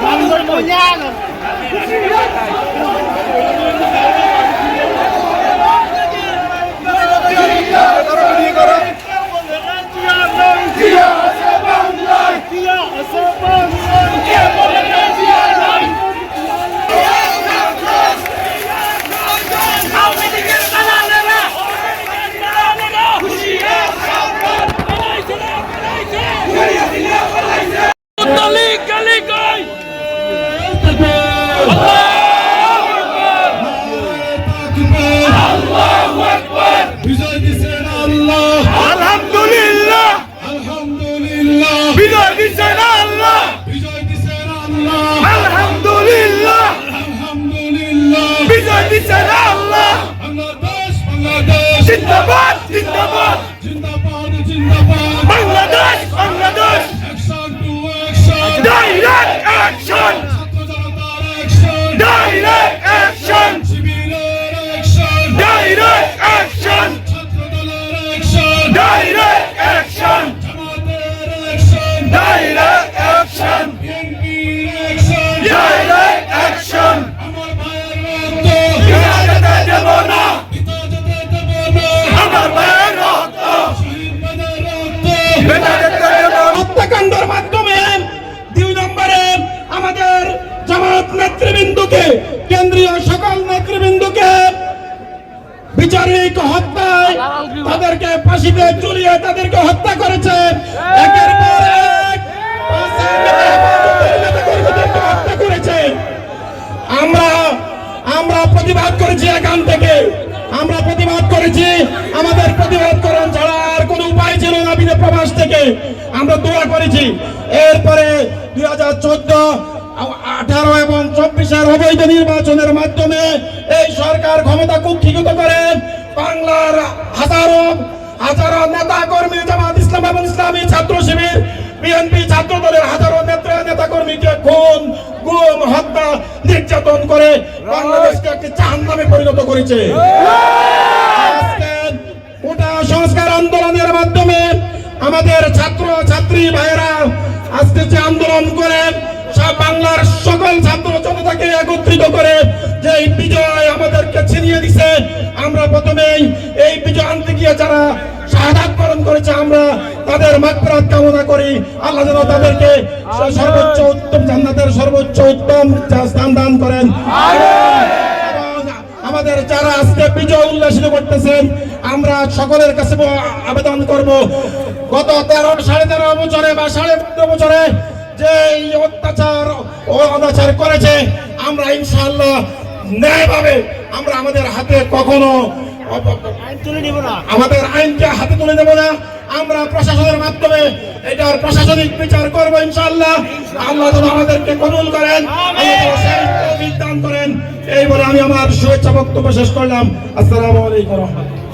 Vamos, Vamos, বিজয় দিচ্ছেন আল্লাহ। আলহামদুলিল্লাহ। আলহামদুলিল্লাহ। বিজয় দিচ্ছেন আল্লাহ। বিজয় দিচ্ছেন আল্লাহ। আলহামদুলিল্লাহ। আলহামদুলিল্লাহ। বিজয় দিচ্ছেন আল্লাহ আমাদের জামাত নেতৃবৃন্দকে, কেন্দ্রীয় সকল নেতৃবৃন্দকে বিচারিক হত্যায় তাদেরকে ফাঁসিতে ঝুলিয়ে তাদেরকে হত্যা করেছে। একের পর এক পাঁচের হেফাজতের নেতাকর্মীদেরকে হত্যা করেছে। আমরা আমরা প্রতিবাদ করেছি এখান থেকে। আমরা প্রতিবাদ করেছি, আমাদের প্রতিবাদ করার ছাড়া আর কোনো উপায় ছিল না বিদে প্রবাস থেকে। আমরা দোয়া করেছি। এরপরে দুই হাজার চোদ্দ আঠারো এবং চব্বিশের অবৈধ নির্বাচনের মাধ্যমে এই সরকার ক্ষমতা কুক্ষিগত করে। বাংলার হাজারো হাজারো নেতা কর্মী জামাত ইসলাম এবং ইসলামী ছাত্র শিবির বিএনপি ছাত্র দলের হাজারো নেতা নেতা কর্মীকে খুন, গুম, হত্যা, নির্যাতন করে বাংলাদেশকে একটি জাহান নামে পরিণত করেছে। গোটা সংস্কার আন্দোলনের মাধ্যমে আমাদের ছাত্র, ছাত্রী ভাইয়েরা আজকে যে আন্দোলন করে সব বাংলার সকল ছাত্র জনতাকে একত্রিত করে যে এই বিজয় আমাদেরকে ছিনিয়ে দিছে আমরা প্রথমেই এই বিজয় আনতে গিয়ে যারা শাহাদাত বরণ করেছে, আমরা তাদের মাগফিরাত কামনা করি। আল্লাহ যেন তাদেরকে সর্বোচ্চ উত্তম জান্নাতের সর্বোচ্চ উত্তম স্থান দান করেন। আমাদের যারা আজকে বিজয় উল্লাসিত করতেছেন, আমরা সকলের কাছে আবেদন করব। গত তেরো, সাড়ে তেরো বছরে বা সাড়ে বছরে যে অত্যাচার ও অনাচার করেছে আমরা ইনশাআল্লাহ ন্যায়ভাবে আমরা আমাদের হাতে কখনো আমাদের আইনকে হাতে তুলে দেব না। আমরা প্রশাসনের মাধ্যমে এটার প্রশাসনিক বিচার করব ইনশাআল্লাহ। আল্লাহ যেন আমাদেরকে কবুল করেন আল্লাহ যেন সেই তৌফিক দান করেন। এই বলে আমি আমার শুভেচ্ছা বক্তব্য শেষ করলাম। আসসালামু আলাইকুম রহমতুল্লাহ।